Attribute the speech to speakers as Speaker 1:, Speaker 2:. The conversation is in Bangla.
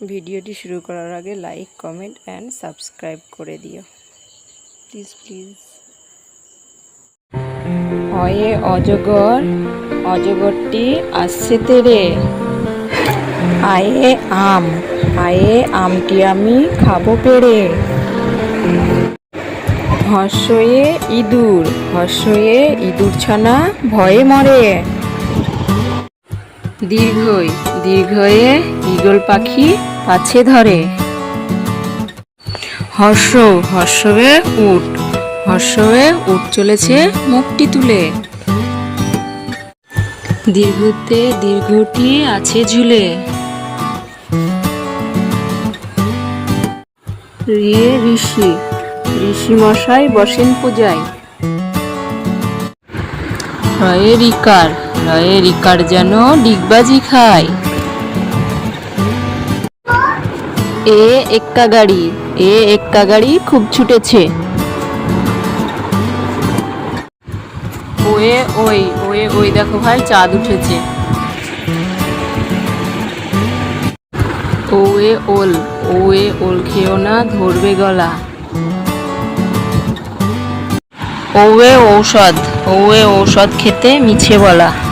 Speaker 1: ভিডিওটি শুরু করার আগে লাইক কমেন্ট অ্যান্ড সাবস্ক্রাইব করে দিও। প্লিজ প্লিজ অজগর, অজগরটি আসছে তেরে। আয়ে আম, আয়ে আমটি আমি খাব পেড়ে। হর্ষয়ে ইঁদুর হর্ষয়ে ইঁদুর ছানা ভয়ে মরে। দীর্ঘই দীর্ঘয়ে ঈগল পাখি পাছে ধরে। হর্ষ হর্ষবে উট হর্ষবে উট চলেছে মুখটি তুলে। দীর্ঘতে দীর্ঘটি আছে ঝুলে। রিয়ে ঋষি ঋষি মশাই বসেন পূজায়। রয়ে রিকার রয়ে রিকার যেন ডিগবাজি খায়। এ এক্কা গাড়ি, এ এক্কা গাড়ি খুব ছুটেছে। ওয়ে, ওই ওয়ে, ওই দেখো ভাই, চাঁদ উঠেছে। ওয়ে, ওল ওয়ে, ওল খেও না, ধরবে গলা। ওয়ে, ঔষধ ওয়ে, ঔষধ খেতে মিছে বলা।